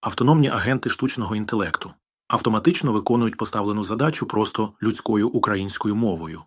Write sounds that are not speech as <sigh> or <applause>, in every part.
Автономні агенти штучного інтелекту автоматично виконують поставлену задачу просто людською українською мовою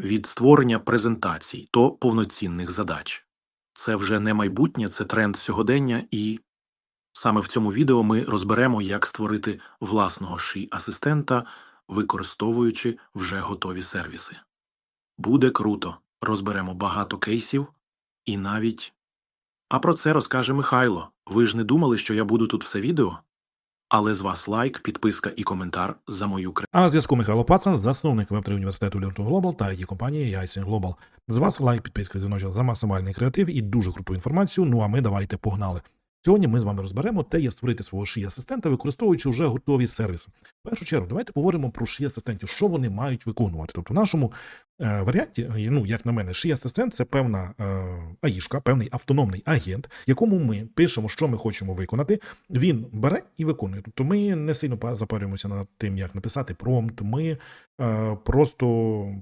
від створення презентацій до повноцінних задач. Це вже не майбутнє, це тренд сьогодення, і саме в цьому відео ми розберемо, як створити власного ші асистента, використовуючи вже готові сервіси. Буде круто, розберемо багато кейсів і навіть. А про це розкаже Михайло. Ви ж не думали, що я буду тут все відео? Але з вас лайк, підписка і коментар за мою кре. А на зв'язку Михайло Пацан, засновник Web3 університету Learn Global та it компанії Яйсен Global. З вас лайк, підписка, дзвіночок за максимальний креатив і дуже круту інформацію. Ну а ми давайте погнали. Сьогодні ми з вами розберемо те, як створити свого шиї асистента, використовуючи вже готові сервіси. В першу чергу, давайте поговоримо про шиї асистентів, що вони мають виконувати. Тобто, в нашому варіанті, ну як на мене, шиї асистент це певна е, аїшка, певний автономний агент, якому ми пишемо, що ми хочемо виконати. Він бере і виконує. Тобто, ми не сильно запарюємося над тим, як написати промпт. Ми е, просто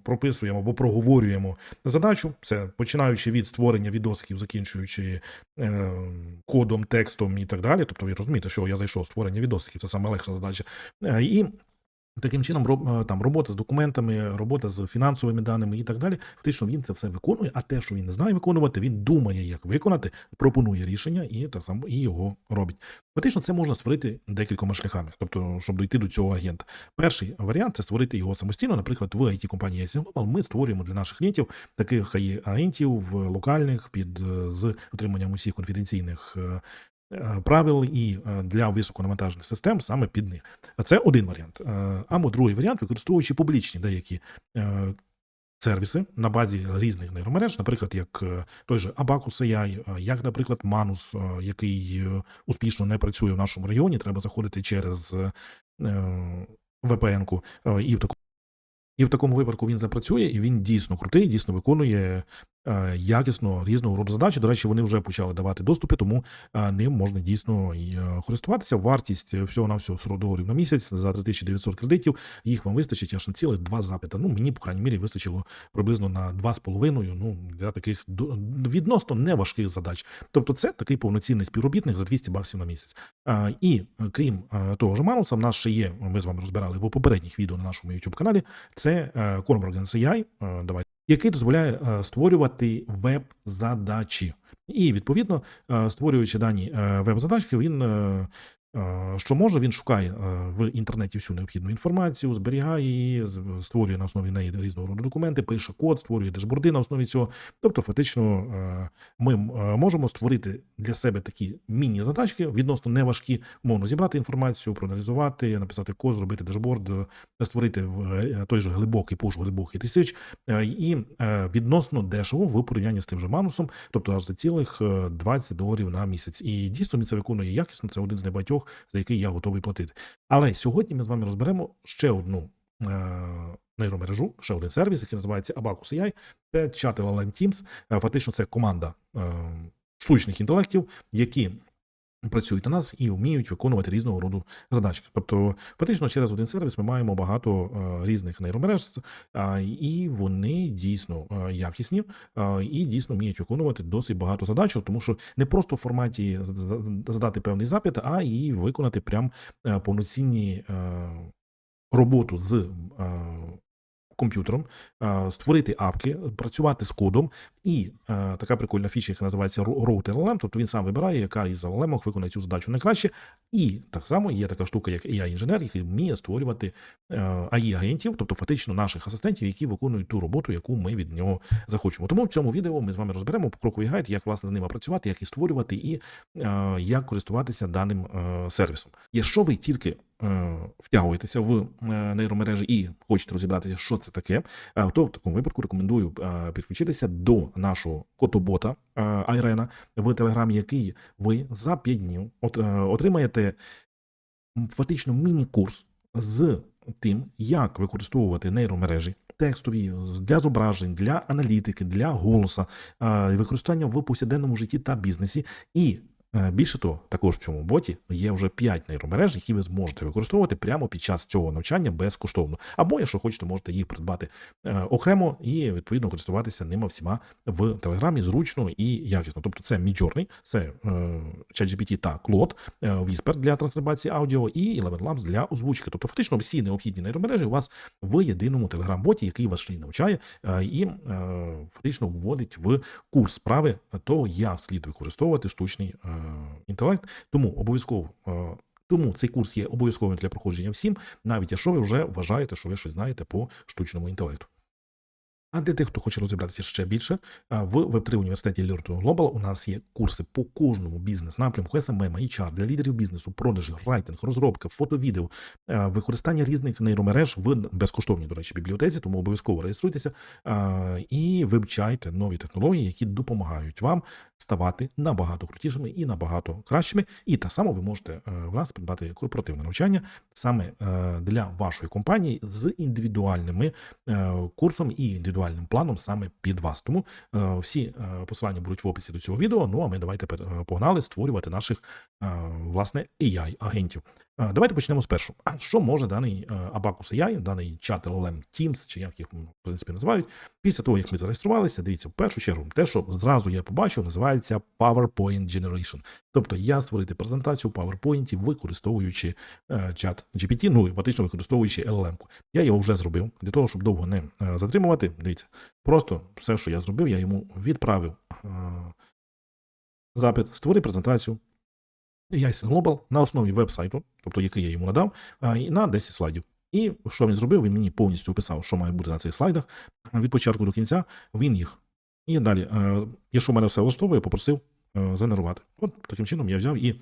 прописуємо або проговорюємо задачу. Це починаючи від створення відосиків, закінчуючи е, кодом, текстом і так далі. Тобто, ви розумієте, що я зайшов створення відосиків, це саме легша задача. Е, і Таким чином, е, там робота з документами, робота з фінансовими даними і так далі. Фактично він це все виконує, а те, що він не знає виконувати, він думає, як виконати, пропонує рішення і так само і його робить. Фактично, це можна створити декількома шляхами, тобто, щоб дійти до цього агента. Перший варіант це створити його самостійно. Наприклад, в it компанії Ясен Global ми створюємо для наших клієнтів таких агентів в локальних під е, з отриманням усіх конфіденційних. Е, Правил і е, для високонавантажених систем саме під них. Це один варіант. Е, Або другий варіант, використовуючи публічні деякі сервіси на базі різних нейромереж, наприклад, як той же Abacus AI, як, наприклад, Manus, який успішно не працює в нашому регіоні, треба заходити через VPN-ку і в такому. І в такому випадку він запрацює, і він дійсно крутий, дійсно виконує якісно різного роду задачі. До речі, вони вже почали давати доступи, тому е, ним можна дійсно е, користуватися. Вартість всього на всього 40 доларів на місяць за 3900 кредитів. Їх вам вистачить аж на цілих два запита. Ну мені, по крайній мірі, вистачило приблизно на 2,5, Ну для таких відносно неважких задач. Тобто, це такий повноцінний співробітник за 200 баксів на місяць. І е, крім е, того ж Мануса, в нас ще є. Ми з вами розбирали в попередніх відео на нашому youtube каналі. Це е, AI, е, давайте, який дозволяє е, створювати веб-задачі. І відповідно, е, створюючи дані е, веб-задачки, він. Е, Що може, він шукає е, в інтернеті всю необхідну інформацію, зберігає її, створює на основі неї різного роду документи, пише код, створює дешборди на основі цього. Тобто, фактично, е, ми можемо створити для себе такі міні-задачки, відносно неважкі, умовно зібрати інформацію, проаналізувати, написати код, зробити дешборд, створити той же глибокий пуш, глибокий тисяч, і відносно дешево в порівнянні з тим же манусом, тобто аж за цілих е, 20 доларів на місяць. І дійсно це виконує якісно. Це один з небагатьох, за який я готовий платити. Але сьогодні ми з вами розберемо ще одну. е, Нейромережу, ще один сервіс, який називається Abacus AI. Це чат LLM Teams. Е, Фактично, це команда е, штучних інтелектів, які працюють на нас і вміють виконувати різного роду задачки. Тобто, фактично, через один сервіс ми маємо багато е, різних нейромереж, а, і вони дійсно е, якісні і дійсно вміють виконувати досить багато задач, тому що не просто в форматі задати певний запит, а і виконати прям е, повноцінні е, роботу з. Комп'ютером е, створити апки, працювати з кодом, і е, така прикольна фіча, яка називається Route LLM, тобто він сам вибирає, яка із LLM виконає цю задачу найкраще. І так само є така штука, як AI-інженер, який вміє створювати е, AI-агентів, тобто фактично наших асистентів, які виконують ту роботу, яку ми від нього захочемо. Тому в цьому відео ми з вами розберемо покроковий гайд, як власне з ними працювати, як і створювати, і як користуватися даним сервісом. Якщо ви тільки втягуєтеся в е, нейромережі і хочете розібратися, що це таке, е, то в такому випадку рекомендую е, підключитися до нашого котобота е, Айрена в Телеграмі, який ви за 5 днів е, отримаєте фактично міні-курс з тим, як використовувати нейромережі. Текстові для зображень, для аналітики, для голоса, е, використання в повсякденному житті та бізнесі, і Е, Більше того, також в цьому боті є вже 5 нейромереж, які ви зможете використовувати прямо під час цього навчання безкоштовно. Або, якщо хочете, можете їх придбати е, окремо і відповідно користуватися ними всіма в Телеграмі зручно і якісно. Тобто це Midjourney, це е, ChatGPT та Claude, е, Whisper для трансформації аудіо і Eleven Labs для озвучки. Тобто, фактично всі необхідні нейромережі у вас в єдиному телеграм-боті, який вас ще й навчає е, і е, фактично вводить в курс справи того, як слід використовувати штучний е, інтелект. Тому обов'язково. е, Тому цей курс є обов'язковим для проходження всім, навіть якщо ви вже вважаєте, що ви щось знаєте по штучному інтелекту. А для тих, хто хоче розібратися ще більше, в Web3 університеті Learn Global у нас є курси по кожному бізнес-напрямку SMM, HR для лідерів бізнесу, продажі, райтинг, розробка, фото-відео, використання різних нейромереж в безкоштовній, до речі, бібліотеці, тому обов'язково реєструйтеся і вивчайте нові технології, які допомагають вам ставати набагато крутішими і набагато кращими. І так само ви можете е, в нас придбати корпоративне навчання саме е, для вашої компанії з індивідуальними е, курсом і індивідуальним планом саме під вас. Тому е, всі е, посилання будуть в описі до цього відео. Ну а ми давайте е, погнали створювати наших власне AI-агентів. Е, Давайте почнемо з першого. <clears throat> Що може даний е, Abacus AI, даний чат LLM Teams, чи як їх в принципі називають, після того, як ми зареєструвалися, дивіться, в першу чергу, те, що зразу я побачив, називається PowerPoint Generation. Тобто я створити презентацію в PowerPoint, використовуючи е, чат GPT, ну фактично використовуючи LLM. Я його вже зробив для того, щоб довго не е, затримувати. Дивіться, просто все, що я зробив, я йому відправив е, запит, створи презентацію. Яйсен Global на основі веб-сайту, тобто який я йому надав, на 10 слайдів. І що він зробив? Він мені повністю описав, що має бути на цих слайдах від початку до кінця. Він їх. І далі, е, якщо мене все влаштовує, попросив е, згенерувати. От таким чином я взяв і е,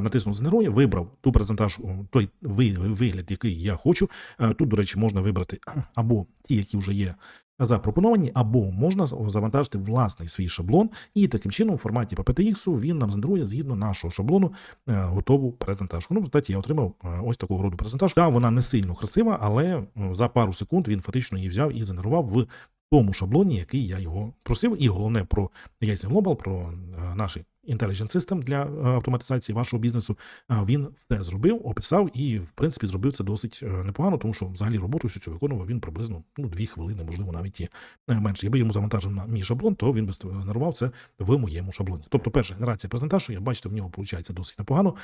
натиснув згенерує, вибрав ту презентажу, той вигляд, який я хочу. Тут, до речі, можна вибрати або ті, які вже є запропоновані, або можна завантажити власний свій шаблон, і таким чином, в форматі PPTX він нам згенерує згідно нашого шаблону е, готову презентажку. Ну, в результаті я отримав е, ось такого роду презентажку. Та вона не сильно красива, але е, за пару секунд він фактично її взяв і згенерував в тому шаблоні, який я його просив. І головне про Яйця Global, про наші Intelligent System для е, автоматизації вашого бізнесу. Він все зробив, описав і, в принципі, зробив це досить е, непогано, тому що взагалі роботу всю цю виконував він приблизно ну, дві хвилини, можливо, навіть і е, менше. Якби йому завантажив на мій шаблон, то він би згенерував це в моєму шаблоні. Тобто, перша генерація презентажу, я бачите, в нього виходить досить непогано.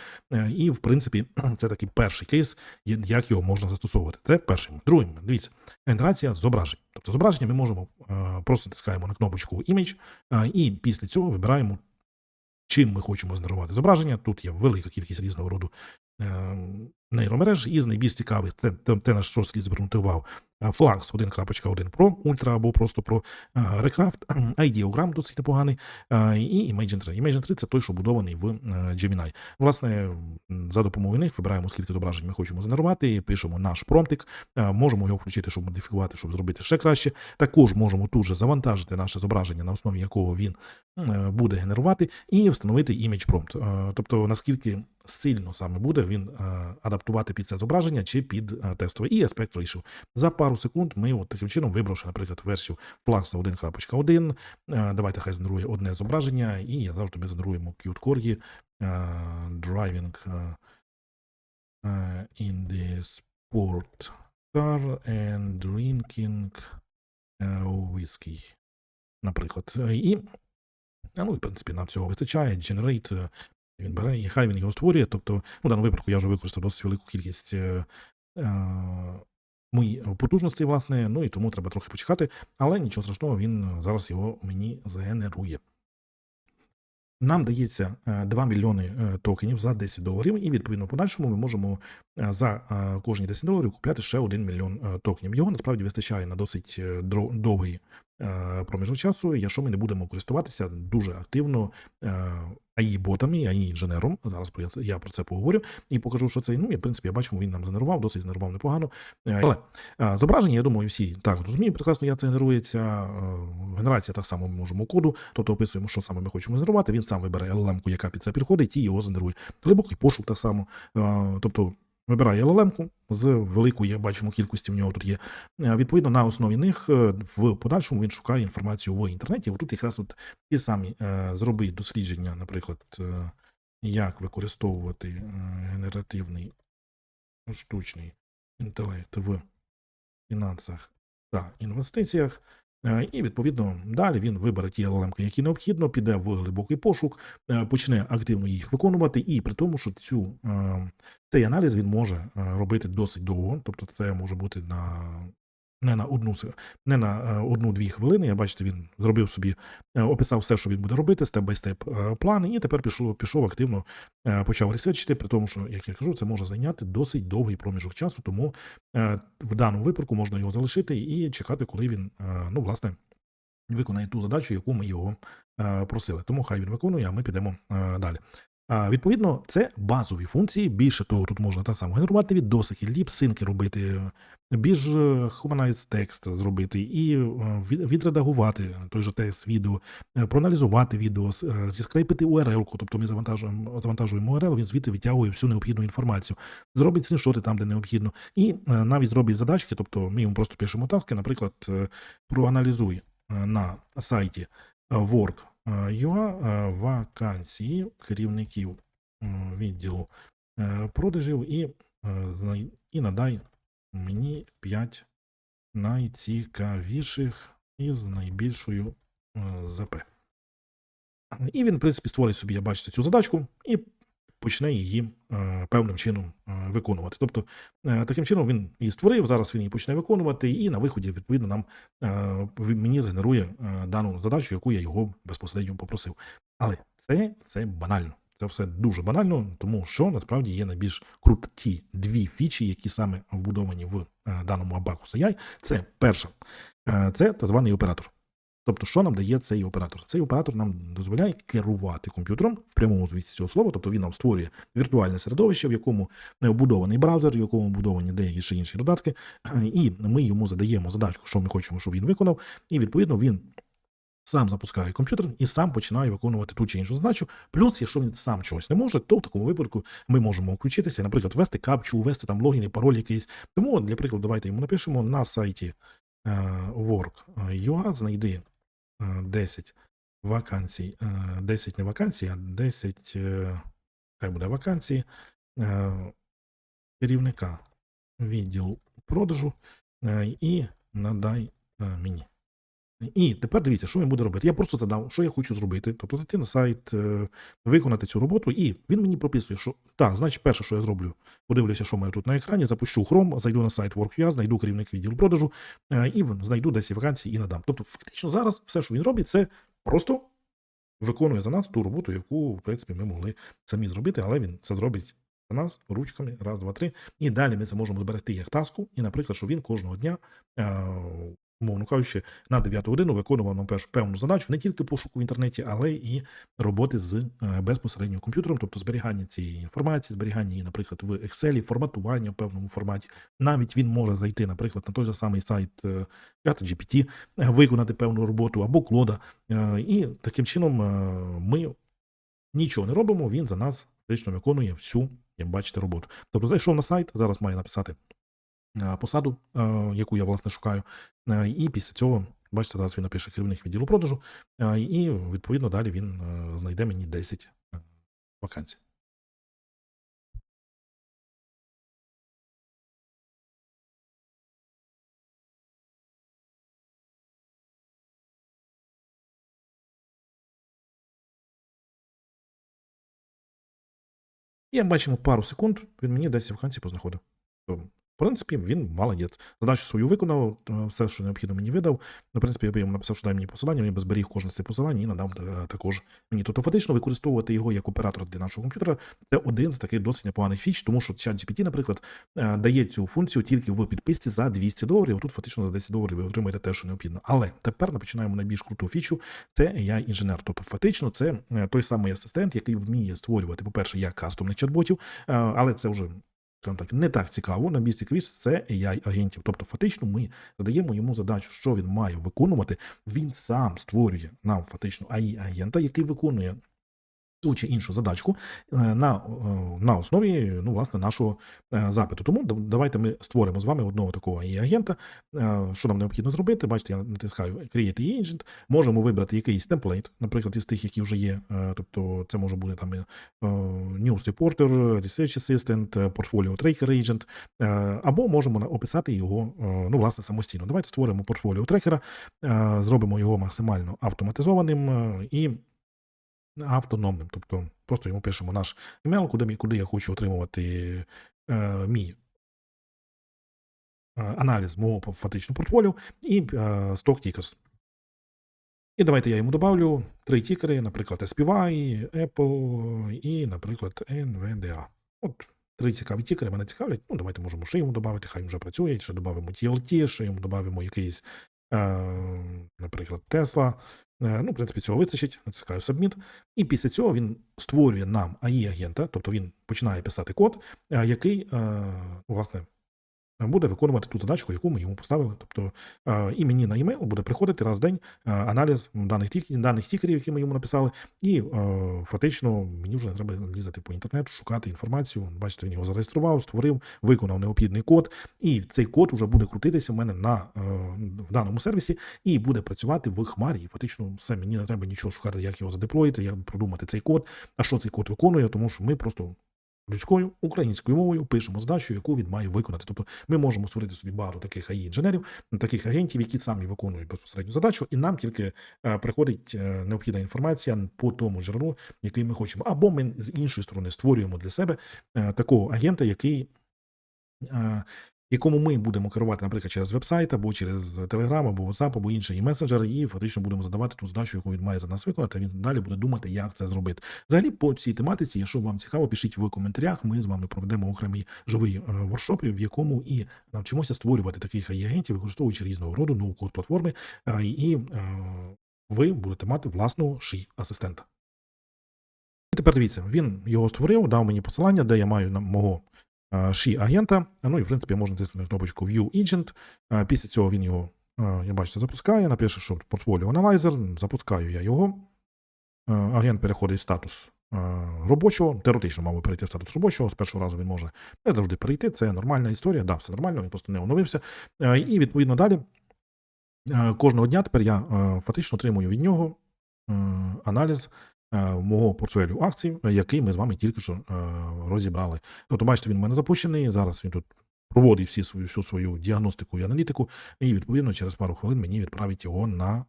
І, в принципі, <clears throat> це такий перший кейс, як його можна застосовувати. Це перший. момент. Другий. Дивіться, генерація зображень. Тобто зображення ми можемо просто натискаємо на кнопочку Image, і після цього вибираємо, чим ми хочемо згенерувати зображення. Тут є велика кількість різного роду е, нейромереж, і з найбільш цікавих це те, на що слід звернути увагу. Flux 1.1 Pro, Ultra або просто Pro, е, Recraft, <clears throat> Ideogram досить непоганий, е, і Imagen 3. Imagen 3 це той, що будований в е, Gemini. Власне, за допомогою них вибираємо, скільки зображень ми хочемо згенерувати, пишемо наш промптик, можемо його включити, щоб модифікувати, щоб зробити ще краще. Також можемо тут же завантажити наше зображення, на основі якого він буде генерувати, і встановити prompt. Е, Тобто, наскільки сильно саме буде він е, адаптувати під це зображення чи під е, тестове і aspect ratio. За пару секунд ми от таким чином, вибравши, наприклад, версію Flux 1.1, е, давайте хай згенерує одне зображення, і я завжди ми згенеруємо Qt driving in the sport car and drinking whiskey, наприклад. І ну, і, в принципі, нам цього вистачає. Generate він бере і хай він його створює. Тобто, ну, в даному випадку я вже використав досить велику кількість е, е, мої потужностей, власне, ну і тому треба трохи почекати, але нічого страшного, він е, зараз його мені згенерує. Нам дається е, 2 мільйони е, токенів за 10 доларів, і відповідно подальшому ми можемо е, за е, кожні 10 доларів купляти ще 1 мільйон е, токенів. Його насправді вистачає на досить е, довгий е, проміжок часу, якщо ми не будемо користуватися дуже активно ai ботами ai інженером. Зараз я про це поговорю і покажу, що це. Ну, і, в принципі, я бачу, він нам генерував, досить генерував непогано. Е, Але е, зображення, я думаю, всі так розуміють прекрасно, як це генерується. Е, Генерація так само ми можемо коду, тобто описуємо, що саме ми хочемо генерувати. Він сам вибере LLM-ку, яка під це підходить, і його згенерує. Глибокий пошук так само. Е, Тобто вибирає LLM-ку з великою, бачимо, кількості в нього тут є. Е, Відповідно, на основі них е, в подальшому він шукає інформацію в інтернеті. Тут якраз от ті самі е, зробить дослідження, наприклад. як використовувати генеративний штучний інтелект в фінансах та інвестиціях. Е, І відповідно далі він вибере ті LLM, які необхідно, піде в глибокий пошук, е, почне активно їх виконувати, і при тому, що цю е, цей аналіз він може робити досить довго, тобто це може бути на не на одну не на е, одну-дві хвилини. Я бачите, він зробив собі, е, описав все, що він буде робити, степ бай степ плани, і тепер пішов, пішов активно, е, почав ресерчити, при тому, що, як я кажу, це може зайняти досить довгий проміжок часу, тому е, в даному випадку можна його залишити і чекати, коли він, е, ну, власне, виконає ту задачу, яку ми його е, просили. Тому хай він виконує, а ми підемо е, далі. Відповідно, це базові функції. Більше того, тут можна так само генерувати відосики, ліпсинки робити, більш е, humanized текст зробити і е, відредагувати той же текст відео, е, проаналізувати відео, зіскрейпити URL-ку, тобто ми завантажуємо, завантажуємо URL, він звідти відтягує всю необхідну інформацію, зробить скріншоти там, де необхідно, і навіть зробить задачки, тобто ми йому просто пишемо таски, наприклад, проаналізуй на сайті е, Е, вакансії керівників відділу е, продажів і, е, і надай мені 5 найцікавіших із найбільшою е, ЗП. І він, в принципі, створить собі, я бачите, цю задачку і почне її е, певним чином е, виконувати. Тобто, е, таким чином він її створив, зараз він її почне виконувати, і на виході, відповідно, нам мені згенерує дану задачу, яку я його безпосередньо попросив. Але це, це банально. Це все дуже банально, тому що насправді є найбільш круті дві фічі, які саме вбудовані в даному Abacus AI. Це перша, це так званий оператор. Тобто, що нам дає цей оператор? Цей оператор нам дозволяє керувати комп'ютером в прямому звісті цього слова, тобто він нам створює віртуальне середовище, в якому вбудований браузер, в якому вбудовані деякі ще інші додатки, і ми йому задаємо задачку, що ми хочемо, щоб він виконав, і відповідно він сам запускає комп'ютер і сам починає виконувати ту чи іншу задачу. Плюс, якщо він сам чогось не може, то в такому випадку ми можемо включитися, наприклад, ввести капчу, ввести там логін і пароль якийсь. Тому, для прикладу, давайте йому напишемо на сайті е, work.ua знайди е, 10 вакансій, е, 10 не вакансій, а 10, е, хай буде вакансії е, керівника відділу продажу е, і надай мені. І тепер дивіться, що він буде робити. Я просто задав, що я хочу зробити. Тобто зайти на сайт, е, виконати цю роботу, і він мені прописує, що так, значить, перше, що я зроблю, подивлюся, що маю тут на екрані, запущу Chrome, зайду на сайт Work.ua, знайду керівник відділу продажу е, і знайду 10 вакансій і надам. Тобто, фактично зараз все, що він робить, це просто виконує за нас ту роботу, яку, в принципі, ми могли самі зробити, але він це зробить за нас ручками, раз, два, три. І далі ми це можемо зберегти як таску. І, наприклад, що він кожного дня, е, умовно кажучи, на 9 годину виконував нам певну задачу не тільки пошуку в інтернеті, але і роботи з е, безпосередньо комп'ютером, тобто зберігання цієї інформації, зберігання її, наприклад, в Excel, форматування в певному форматі. Навіть він може зайти, наприклад, на той же самий сайт е, ChatGPT, е, виконати певну роботу або клода. І таким чином ми нічого не робимо, він за нас фактично виконує всю, як бачите, роботу. Тобто зайшов на сайт, зараз має написати посаду, е, яку я власне шукаю. Е, І після цього, бачите, зараз він напише керівник відділу продажу, е, і відповідно далі він е, знайде мені 10 е, вакансій. І бачимо, пару секунд він мені 10 вакансій познаходив. В принципі, він молодець. Задачу свою виконав, е, все, що необхідно, мені видав. Ну, в принципі, я йому написав, що дай мені посилання, він би зберіг кожне з цих посилань і надав е, також мені. Тобто, фактично використовувати його як оператор для нашого комп'ютера це один з таких досить непоганих фіч, тому що ChatGPT, наприклад, е, дає цю функцію тільки в підписці за 200 доларів. Тут фактично за 10 доларів ви отримаєте те, що необхідно. Але тепер ми починаємо найбільш круту фічу. Це ai інженер. Тобто, фактично, це той самий асистент, який вміє створювати, по-перше, як кастомних чат-ботів, але це вже. Скажімо так, не так цікаво, на місці квіз це ai агентів. Тобто, фактично, ми задаємо йому задачу, що він має виконувати. Він сам створює нам фактично ai агента який виконує ту чи іншу задачку е, на, е, на основі ну, власне, нашого е, запиту. Тому давайте ми створимо з вами одного такого AI агента. Що нам необхідно зробити? Бачите, я натискаю Create Agent. Можемо вибрати якийсь темплейт, наприклад, із тих, які вже є. Тобто це може бути там News Reporter, Research Assistant, Portfolio Tracker Agent, або можемо описати його ну, власне, самостійно. Давайте створимо портфоліо трекера, зробимо його максимально автоматизованим і автономним. Тобто просто йому пишемо наш емейл, куди, куди я хочу отримувати е, мій е, аналіз мого фактично портфоліо і е, Stock Tickers. І давайте я йому добавлю три тікери, наприклад, SPY, Apple і, наприклад, NVDA. От три цікаві тікери мене цікавлять. Ну, давайте можемо ще йому додати, хай вже працює, ще додамо TLT, ще йому додамо якийсь, наприклад, Tesla. Е, Ну, в принципі, цього вистачить. Натискаю Submit. І після цього він створює нам AI-агента, тобто він починає писати код, е, який, е, власне, буде виконувати ту задачку, яку ми йому поставили. Тобто е, і мені на емейл буде приходити раз в день е, аналіз даних тік, даних тікерів, які ми йому написали, і е, фактично мені вже не треба лізати по інтернету, шукати інформацію. Бачите, він його зареєстрував, створив, виконав необхідний код, і цей код вже буде крутитися в мене на в даному сервісі і буде працювати в хмарі. Фактично все мені не треба нічого шукати, як його задеплоїти, як продумати цей код. А що цей код виконує, тому що ми просто. Людською українською мовою пишемо здачу, яку він має виконати. Тобто ми можемо створити собі багато таких ai інженерів таких агентів, які самі виконують безпосередню задачу, і нам тільки е, приходить е, необхідна інформація по тому джерелу, який ми хочемо. Або ми з іншої сторони створюємо для себе е, такого агента, який. Якому ми будемо керувати, наприклад, через веб-сайт, або через Telegram, або WhatsApp, або інший месенджер, і фактично будемо задавати ту задачу, яку він має за нас виконати. Він далі буде думати, як це зробити. Взагалі, по цій тематиці, якщо вам цікаво, пишіть в коментарях. Ми з вами проведемо окремий живий е, воркшоп, в якому і навчимося створювати таких агентів, використовуючи різного роду ноу-код платформи, е, і е, ви будете мати власного ший асистента. Тепер дивіться, він його створив, дав мені посилання, де я маю на мого ші агента. Ну і в принципі можна натиснути кнопочку View Agent. Після цього він його, я бачите, запускає, напише, що портфоліо аналайзер, запускаю я його. Агент переходить в статус робочого, теоретично мав би перейти в статус робочого. З першого разу він може не завжди перейти. Це нормальна історія. Да, все нормально, він просто не оновився. І відповідно далі. Кожного дня тепер я фактично отримую від нього аналіз мого портфелю акцій, е, який ми з вами тільки що е, розібрали. Тобто, бачите, він у мене запущений. Зараз він тут проводить всі свою всю свою діагностику і аналітику, і відповідно через пару хвилин мені відправить його на.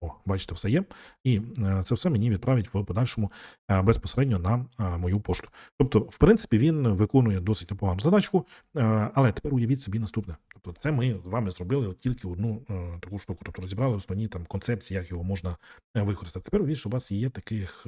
О, бачите, все є. І е, це все мені відправить в подальшому е, безпосередньо на е, мою пошту. Тобто, в принципі, він виконує досить непогану задачку, але тепер уявіть собі наступне. Тобто, це ми з вами зробили от тільки одну таку штуку, тобто розібрали основні там концепції, як його можна використати. Тепер уявіть, що у вас є таких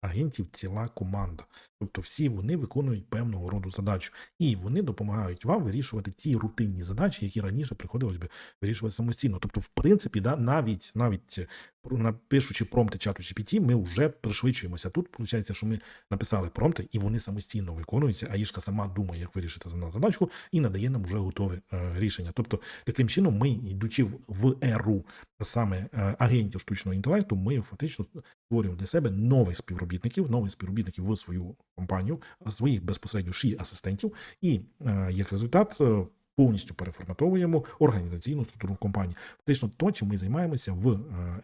агентів ціла команда. Тобто, всі вони виконують певного роду задачу, і вони допомагають вам вирішувати ті рутинні задачі, які раніше приходилось би вирішувати самостійно. Тобто, в принципі, да, навіть навіть напишучи промпти чату GPT, ми вже пришвидшуємося. Тут виходить, що ми написали промпти, і вони самостійно виконуються. А Ішка сама думає, як вирішити за нас задачку, і надає нам вже готове е, рішення. Тобто, таким чином, ми, йдучи в- в еру саме е, агентів штучного інтелекту, ми фактично створюємо для себе нових співробітників, нових співробітників в свою компанію, своїх безпосередньо ші асистентів, і е, як результат. Повністю переформатовуємо організаційну структуру компанії. Фактично, то, чим ми займаємося в е,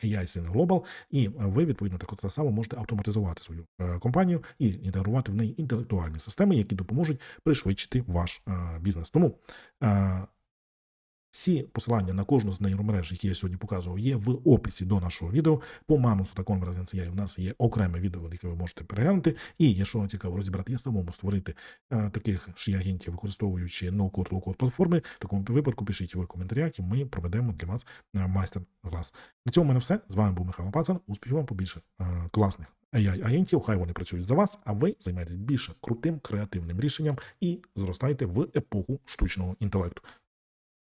AI Sin Global, і е, ви відповідно так само можете автоматизувати свою е, компанію і інтегрувати в неї інтелектуальні системи, які допоможуть пришвидшити ваш бізнес. Тому всі посилання на кожну з нейромереж, які я сьогодні показував, є в описі до нашого відео. По Манусу та конференції у нас є окреме відео, яке ви можете переглянути. І якщо вам цікаво розібрати, я самому створити е, таких ші-агентів, використовуючи ноу-код, лоу-код платформи, в такому випадку пишіть в коментарях, і ми проведемо для вас е, майстер-клас. На цьому в мене все. З вами був Михайло Пацан. Успіхів вам побільше е, класних AI-агентів. Хай вони працюють за вас, а ви займаєтесь більше крутим креативним рішенням і зростаєте в епоху штучного інтелекту.